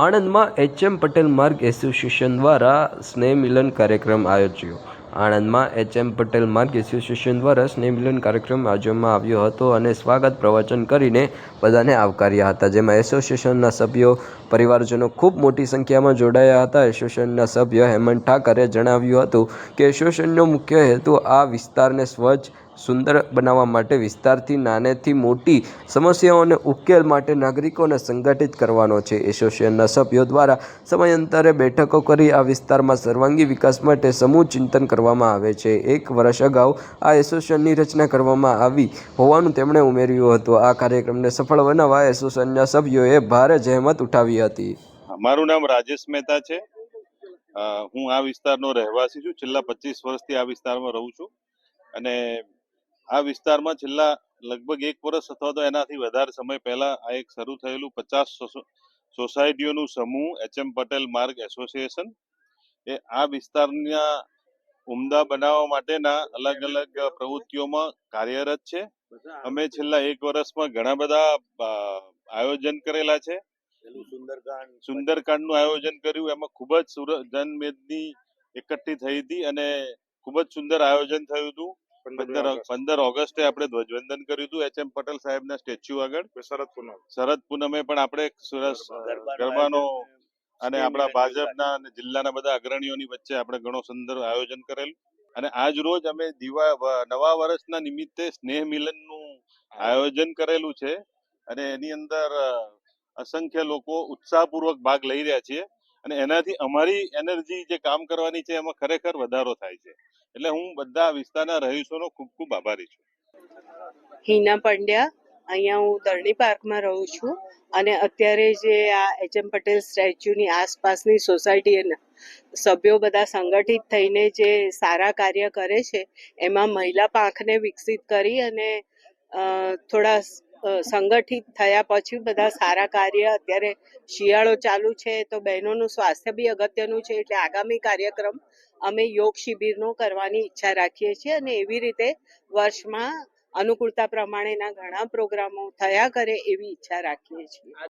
આણંદમાં એચ.એમ. પટેલ માર્ગ એસોસિએશન દ્વારા સ્નેહ મિલન કાર્યક્રમ આયોજ્યો આણંદમાં એચ.એમ. પટેલ માર્ગ એસોસિએશન દ્વારા સ્નેહ મિલન કાર્યક્રમ આયોજવામાં આવ્યો હતો અને સ્વાગત પ્રવચન કરીને બધાને આવકાર્યા હતા જેમાં એસોસિએશનના સભ્યો, પરિવારજનો ખૂબ મોટી સંખ્યામાં જોડાયા હતા એસોસિએશનના સભ્ય હેમંત ઠાકરે જણાવ્યું હતું કે એસોસિએશનનો મુખ્ય હેતુ આ વિસ્તારને સ્વચ્છ સુંદર બનાવવા માટે વિસ્તારથી નાનેથી મોટી સમસ્યાઓને ઉકેલ માટે નાગરિકોને સંગઠિત કરવાનો છે. એસોસિએશનના સભ્યો દ્વારા સમયાંતરે બેઠકો કરી આ વિસ્તારમાં સર્વાંગી વિકાસ માટે સમૂહ ચિંતન કરવામાં આવે છે. એક વર્ષ અગાઉ આ એસોસિએશનની રચના કરવામાં આવી હોવાનું તેમણે ઉમેર્યું હતું. આ કાર્યક્રમને સફળ બનાવવા એસોસિએશનના સભ્યોએ ભારે જહેમત ઉઠાવી હતી. મારું નામ રાજેશ મહેતા છે. હું આ વિસ્તારનો રહેવાસી છું. છેલ્લા પચીસ વર્ષથી આ વિસ્તારમાં રહું છું. અને આ વિસ્તારમાં છેલ્લા લગભગ એક વર્ષ અથવા તો એનાથી વધારે સમય પહેલા આ એક શરૂ થયેલું પચાસ સોસાયટીઓનું સમૂહ એચ એમ પટેલ માર્ગ એસોસિએશન. એ આ વિસ્તારના ઉમદા બનાવવા માટેના અલગ અલગ પ્રવૃત્તિઓમાં કાર્યરત છે. અમે છેલ્લા એક વર્ષમાં ઘણા બધા આયોજન કરેલા છે. સુંદરકાંડ. સુંદરકાંડનું આયોજન કર્યું. એમાં ખૂબ જ સુરત જનમેદની એકઠી થઈ હતી અને ખૂબ જ સુંદર આયોજન થયું હતું. પંદર પંદર ઓગસ્ટે. આપણે ધ્વજવંદન કર્યું હતું એચ એમ પટેલ સાહેબના સ્ટેચ્યુ આગળ. શરદ પૂનમ. શરદ પૂનમે પણ આપણે સરસ ગરબાનો અને આપણા ભાજપના અને જિલ્લાના બધા અગ્રણીઓની વચ્ચે આપણે ઘણો સુંદર આયોજન કરેલું. અને આજ રોજ અમે દિવા નવા વર્ષના નિમિત્તે સ્નેહ મિલનનું આયોજન કરેલું છે. અને એની અંદર અસંખ્ય લોકો ઉત્સાહપૂર્વક ભાગ લઈ રહ્યા છીએ. અને એનાથી અમારી એનર્જી જે કામ કરવાની છે એમાં ખરેખર વધારો થાય છે. એટલે હું બધા વિસ્તારના રહીશોનો ખૂબ ખૂબ આભારી છું. હિના પંડ્યા, અહીંયા હું ધરણી પાર્કમાં રહું છું અને અત્યારે જે આ એચ એમ પટેલ સ્ટેચ્યુની આસપાસની સોસાયટીના સભ્યો બધા સંગઠિત થઈને જે સારા કાર્ય કરે છે, એમાં મહિલા પાંખને વિકસિત કરી અને થોડા સંગઠિત થયા પછી બધા સારા કાર્ય, અત્યારે શિયાળો ચાલુ છે તો બહેનોનું સ્વાસ્થ્ય બી અગત્યનું છે એટલે આગામી કાર્યક્રમ અમે યોગ શિબિરનો કરવાની ઈચ્છા રાખીએ છીએ અને એવી રીતે વર્ષમાં અનુકૂળતા પ્રમાણેના ઘણા પ્રોગ્રામો થયા કરે એવી ઈચ્છા રાખીએ છીએ.